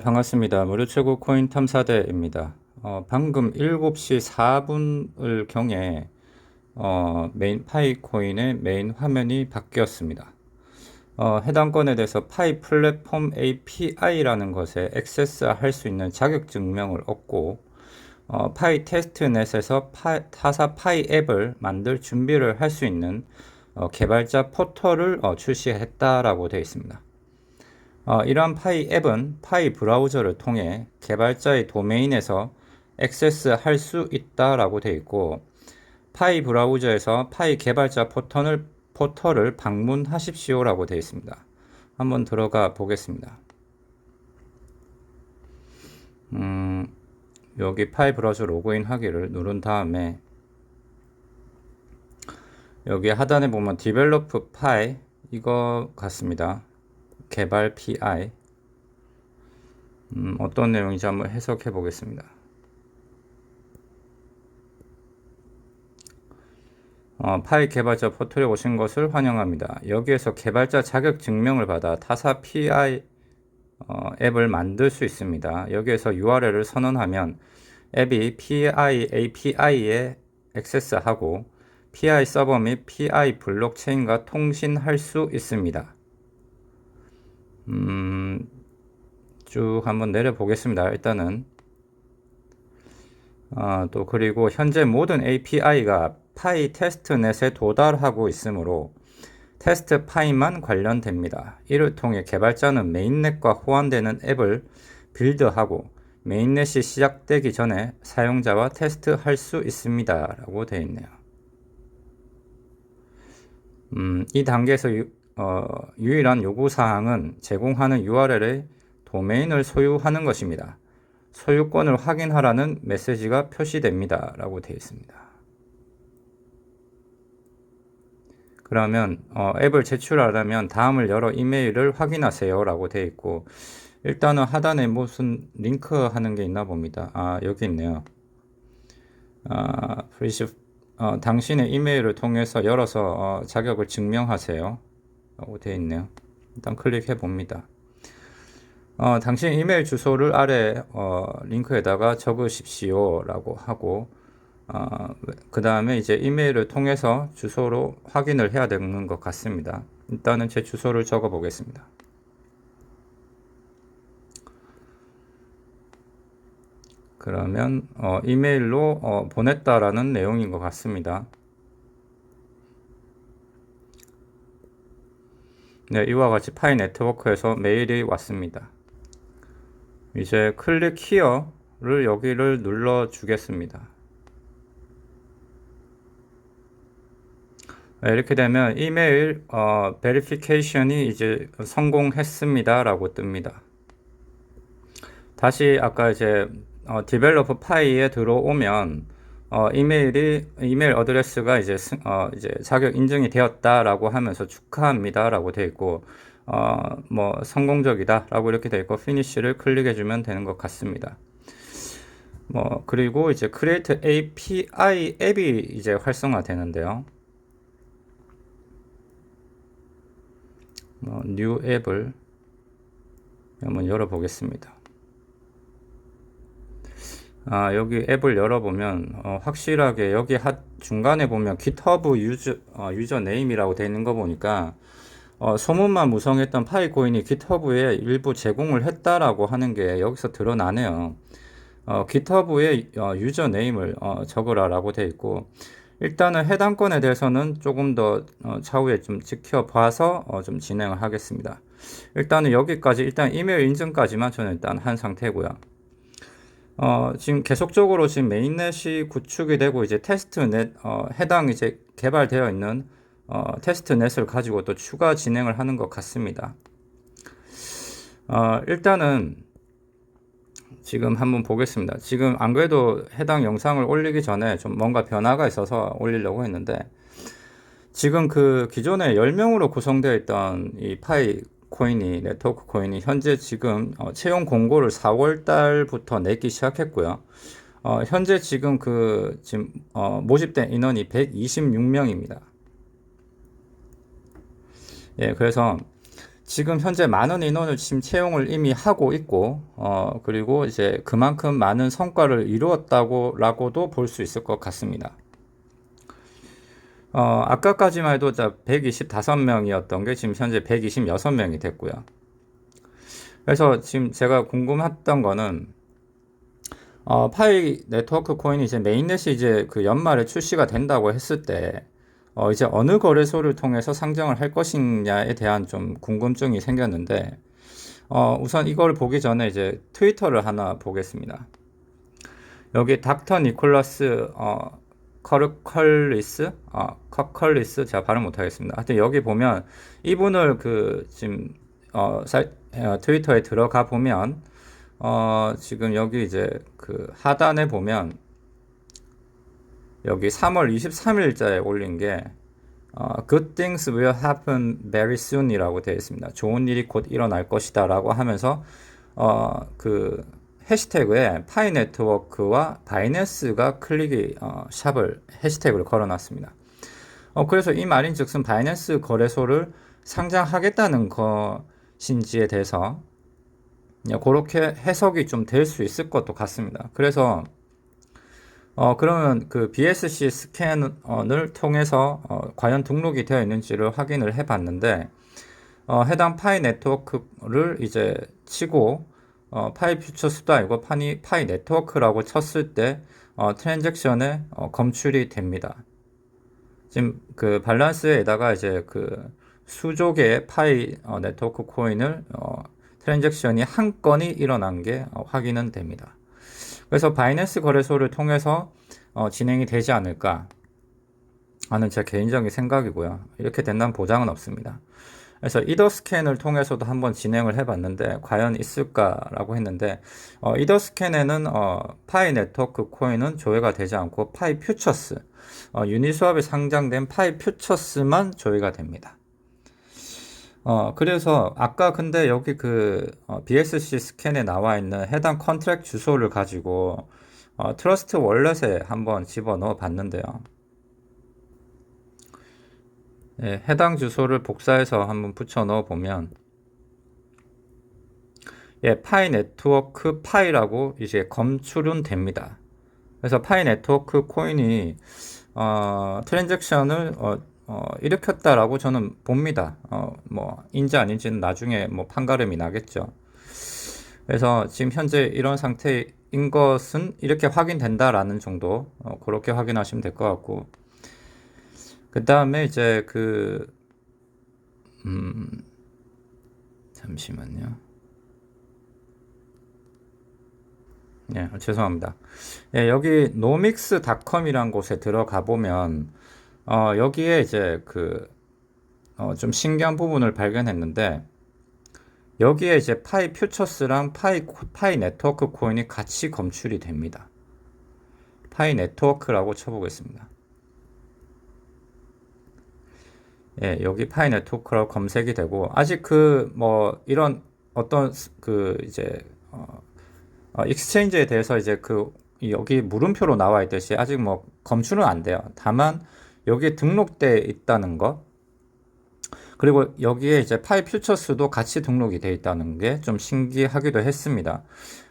반갑습니다. 무료 최고 코인 탐사대입니다. 어, 방금 7시 4분을 경에 어, 메인 파이 코인의 메인 화면이 바뀌었습니다. 어, 해당 건에 대해서 파이 플랫폼 API라는 것에 액세스할 수 있는 자격 증명을 얻고 어, 파이 테스트넷에서 파, 타사 파이 앱을 만들 준비를 할 수 있는 어, 개발자 포털을 어, 출시했다라고 되어 있습니다. 어, 이러한 파이 앱은 파이 브라우저를 통해 개발자의 도메인에서 액세스할 수 있다라고 되어 있고 파이 브라우저에서 파이 개발자 포털을, 포털을 방문하십시오라고 되어 있습니다. 한번 들어가 보겠습니다. 음, 여기 파이 브라우저 로그인 하기를 누른 다음에 여기 하단에 보면 디벨로프 파이 이거 같습니다. 개발 PI 음, 어떤 내용인지 한번 해석해 보겠습니다. 어, 파일 개발자 포털에 오신 것을 환영합니다. 여기에서 개발자 자격 증명을 받아 타사 PI 어, 앱을 만들 수 있습니다. 여기에서 URL을 선언하면 앱이 PI API에 액세스하고 PI 서버 및 PI 블록체인과 통신할 수 있습니다. 음, 쭉 한번 내려 보겠습니다. 일단은 아, 또 그리고 현재 모든 API가 파이 테스트넷에 도달하고 있으므로 테스트 파이만 관련됩니다. 이를 통해 개발자는 메인넷과 호환되는 앱을 빌드하고 메인넷이 시작되기 전에 사용자와 테스트할 수 있습니다. 라고 되어 있네요. 음, 이 단계에서 유, 어, 유일한 요구사항은 제공하는 URL의 도메인을 소유하는 것입니다. 소유권을 확인하라는 메시지가 표시됩니다. 라고 되어 있습니다. 그러면 어, 앱을 제출하려면 다음을 열어 이메일을 확인하세요. 라고 되어 있고 일단은 하단에 무슨 링크 하는 게 있나 봅니다. 아 여기 있네요. 아, 프리시 어, 당신의 이메일을 통해서 열어서 어, 자격을 증명하세요. 라고 되어 있네요. 일단 클릭해 봅니다. 어, 당신 이메일 주소를 아래 어, 링크에다가 적으십시오 라고 하고 어, 그 다음에 이제 이메일을 통해서 주소로 확인을 해야 되는 것 같습니다. 일단은 제 주소를 적어 보겠습니다. 그러면 어, 이메일로 어, 보냈다라는 내용인 것 같습니다. 네, 이와 같이 파이 네트워크에서 메일이 왔습니다. 이제 클릭 히어를 여기를 눌러 주겠습니다. 네, 이렇게 되면 이메일 어, 베리피케이션이 이제 성공했습니다 라고 뜹니다. 다시 아까 이제 어, 디벨로퍼 파이에 들어오면 어, 이메일이 이메일 어드레스가 이제 스, 어, 이제 자격 인증이 되었다 라고 하면서 축하합니다 라고 되어 있고 어, 뭐 성공적이다라고 이렇게 되어 있고 피니쉬를 클릭해 주면 되는 것 같습니다. 뭐 그리고 이제 크리에이트 API 앱이 이제 활성화되는데요. 뭐, 뉴 앱을 한번 열어보겠습니다. 아, 여기 앱을 열어보면 어, 확실하게 여기 하, 중간에 보면 GitHub 유저, 어, 유저 네임이라고 되어 있는 거 보니까 어, 소문만 무성했던 파이코인이 GitHub에 일부 제공을 했다라고 하는 게 여기서 드러나네요. 어, GitHub에 어, 유저 네임을 어, 적으라라고 되어 있고 일단은 해당 건에 대해서는 조금 더 어, 차후에 좀 지켜봐서 어, 좀 진행을 하겠습니다. 일단은 여기까지 일단 이메일 인증까지만 저는 일단 한 상태고요. 어, 지금 계속적으로 지금 메인넷이 구축이 되고 이제 테스트넷 어, 해당 이제 개발되어 있는 어, 테스트넷을 가지고 또 추가 진행을 하는 것 같습니다. 어, 일단은 지금 한번 보겠습니다. 지금 안 그래도 해당 영상을 올리기 전에 좀 뭔가 변화가 있어서 올리려고 했는데 지금 그 기존에 10명으로 구성되어 있던 이 파이 코인이 네트워크 코인이 현재 지금 어, 채용 공고를 4월 달부터 내기 시작했고요. 어, 현재 지금 그 지금 어, 모집된 인원이 126명입니다. 예, 그래서 지금 현재 많은 인원을 지금 채용을 이미 하고 있고, 어, 그리고 이제 그만큼 많은 성과를 이루었다고 라고도 볼 수 있을 것 같습니다. 어, 아까까지만 해도 125명이었던 게 지금 현재 126명이 됐고요. 그래서 지금 제가 궁금했던 거는 어, 파이 네트워크 코인이 이제 메인넷이 이제 그 연말에 출시가 된다고 했을 때 어, 이제 어느 거래소를 통해서 상장을 할 것이냐에 대한 좀 궁금증이 생겼는데 어, 우선 이걸 보기 전에 이제 트위터를 하나 보겠습니다. 여기 닥터 니콜라스 어, 커컬리스, 아, 커컬리스, 제가 발음 못하겠습니다. 하여튼 여기 보면 이분을 그 지금 어, 사, 어, 트위터에 들어가 보면 어, 지금 여기 이제 그 하단에 보면 여기 3월 23일자에 올린 게 어, Good things will happen very soon이라고 되어 있습니다. 좋은 일이 곧 일어날 것이다 라고 하면서 어, 그 해시태그에 파이 네트워크와 바이낸스가 클릭이 어, 샵을 해시태그를 걸어놨습니다. 어, 그래서 이 말인 즉슨 바이낸스 거래소를 상장하겠다는 것인지에 대해서 그렇게 해석이 좀 될 수 있을 것도 같습니다. 그래서 어, 그러면 그 BSC 스캔을 통해서 어, 과연 등록이 되어 있는지를 확인을 해 봤는데 어, 해당 파이 네트워크를 이제 치고 어, 파이 퓨처스도 아니고 파이, 파이 네트워크라고 쳤을 때 어, 트랜잭션에 어, 검출이 됩니다. 지금 그 밸런스에다가 이제 그 수조 개의 파이 어, 네트워크 코인을 어, 트랜잭션이 한 건이 일어난 게 어, 확인은 됩니다. 그래서 바이낸스 거래소를 통해서 어, 진행이 되지 않을까 하는 제 개인적인 생각이고요. 이렇게 된다는 보장은 없습니다. 그래서 이더 스캔을 통해서도 한번 진행을 해봤는데 과연 있을까라고 했는데 어, 이더 스캔에는 어, 파이 네트워크 코인은 조회가 되지 않고 파이 퓨처스 어, 유니스왑에 상장된 파이 퓨처스만 조회가 됩니다. 어, 그래서 아까 근데 여기 그 어, BSC 스캔에 나와 있는 해당 컨트랙 주소를 가지고 어, 트러스트 월렛에 한번 집어넣어 봤는데요. 예, 해당 주소를 복사해서 한번 붙여 넣어 보면 예, 파이 네트워크 파이라고 이제 검출은 됩니다. 그래서 파이 네트워크 코인이 어, 트랜잭션을 어, 어, 일으켰다라고 저는 봅니다. 어, 뭐 인지 아닌지는 나중에 뭐 판가름이 나겠죠. 그래서 지금 현재 이런 상태인 것은 이렇게 확인된다라는 정도 어, 그렇게 확인하시면 될 것 같고 그 다음에 이제 그, 음, 잠시만요. 예, 죄송합니다. 예, 여기 노믹스닷컴이란 곳에 들어가 보면, 어, 여기에 이제 그, 어, 좀 신기한 부분을 발견했는데, 여기에 이제 파이 퓨처스랑 파이, 파이 네트워크 코인이 같이 검출이 됩니다. 파이 네트워크라고 쳐보겠습니다. 예, 여기 파이 네트워크라고 검색이 되고 아직 그 뭐 이런 어떤 그 이제 어, 어 익스체인지에 대해서 이제 그 여기 물음표로 나와 있듯이 아직 뭐 검출은 안 돼요. 다만 여기에 등록돼 있다는 것 그리고 여기에 이제 파이 퓨처스도 같이 등록이 돼 있다는 게 좀 신기하기도 했습니다.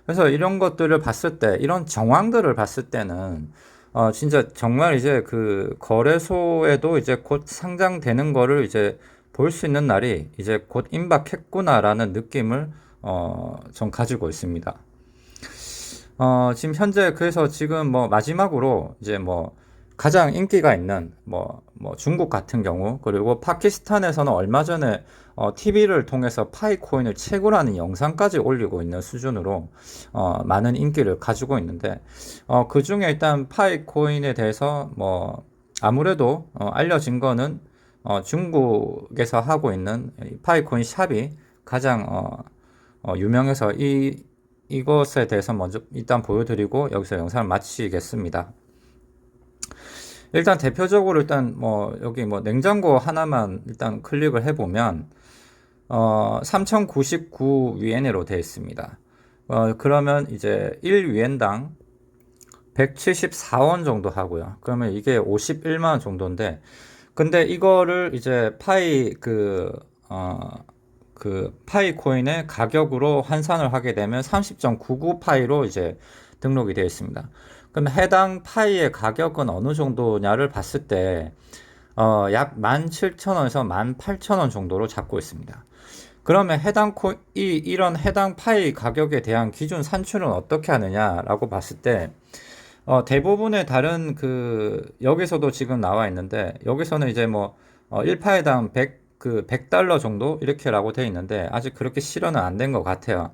그래서 이런 것들을 봤을 때 이런 정황들을 봤을 때는 어, 진짜 정말 이제 그 거래소에도 이제 곧 상장되는 거를 이제 볼 수 있는 날이 이제 곧 임박했구나라는 느낌을 어, 전 가지고 있습니다. 어, 지금 현재 그래서 지금 뭐 마지막으로 이제 뭐 가장 인기가 있는 뭐, 뭐 중국 같은 경우 그리고 파키스탄에서는 얼마 전에 어, TV를 통해서 파이코인을 채굴하는 영상까지 올리고 있는 수준으로 어, 많은 인기를 가지고 있는데 어, 그 중에 일단 파이코인에 대해서 뭐 아무래도 어, 알려진 거는 어, 중국에서 하고 있는 파이코인 샵이 가장 어, 어, 유명해서 이 이것에 대해서 먼저 일단 보여드리고 여기서 영상을 마치겠습니다. 일단 대표적으로 일단 뭐 여기 뭐 냉장고 하나만 일단 클릭을 해보면 어 3099 위엔으로 되어 있습니다. 어 그러면 이제 1위엔당 174원 정도 하고요. 그러면 이게 51만 원 정도인데 근데 이거를 이제 파이 그 어, 그 파이 코인의 가격으로 환산을 하게 되면 30.99 파이로 이제 등록이 되어 있습니다. 그럼 해당 파이의 가격은 어느 정도냐를 봤을 때 어, 약 17,000원에서 18,000원 정도로 잡고 있습니다. 그러면 해당 코, 이, 이런 해당 파이 가격에 대한 기준 산출은 어떻게 하느냐라고 봤을 때, 어, 대부분의 다른 그, 여기서도 지금 나와 있는데, 여기서는 이제 뭐, 어, 1파이당 100, 그, 100달러 정도? 이렇게라고 되어 있는데, 아직 그렇게 실현은 안 된 것 같아요.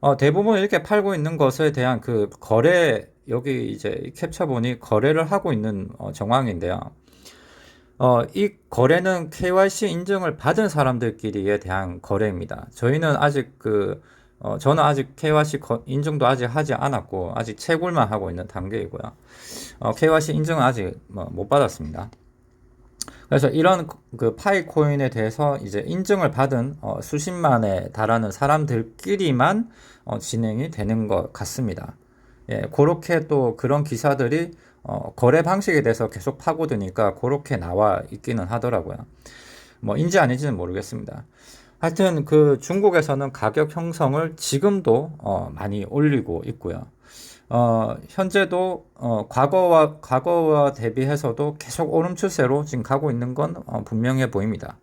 어, 대부분 이렇게 팔고 있는 것에 대한 그 거래, 여기 이제 캡처 보니 거래를 하고 있는 어, 정황인데요. 어, 이 거래는 KYC 인증을 받은 사람들끼리에 대한 거래입니다. 저희는 아직 그, 어, 저는 아직 KYC 거- 인증도 아직 하지 않았고, 아직 채굴만 하고 있는 단계이고요. 어, KYC 인증은 아직 뭐 못 받았습니다. 그래서 이런 그 파이 코인에 대해서 이제 인증을 받은 어, 수십만에 달하는 사람들끼리만 어, 진행이 되는 것 같습니다. 예, 그렇게 또 그런 기사들이 어, 거래 방식에 대해서 계속 파고드니까 그렇게 나와 있기는 하더라고요. 뭐 인지 아닌지는 모르겠습니다. 하여튼 그 중국에서는 가격 형성을 지금도 어, 많이 올리고 있고요. 어, 현재도 어, 과거와 과거와 대비해서도 계속 오름 추세로 지금 가고 있는 건 어, 분명해 보입니다.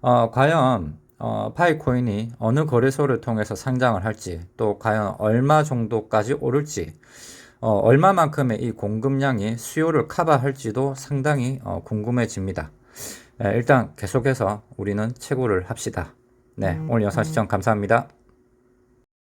어, 과연 어, 파이코인이 어느 거래소를 통해서 상장을 할지 또 과연 얼마 정도까지 오를지 어, 얼마만큼의 이 공급량이 수요를 커버할지도 상당히 어, 궁금해집니다. 예, 일단 계속해서 우리는 채굴을 합시다. 네, 오늘 영상 시청 감사합니다.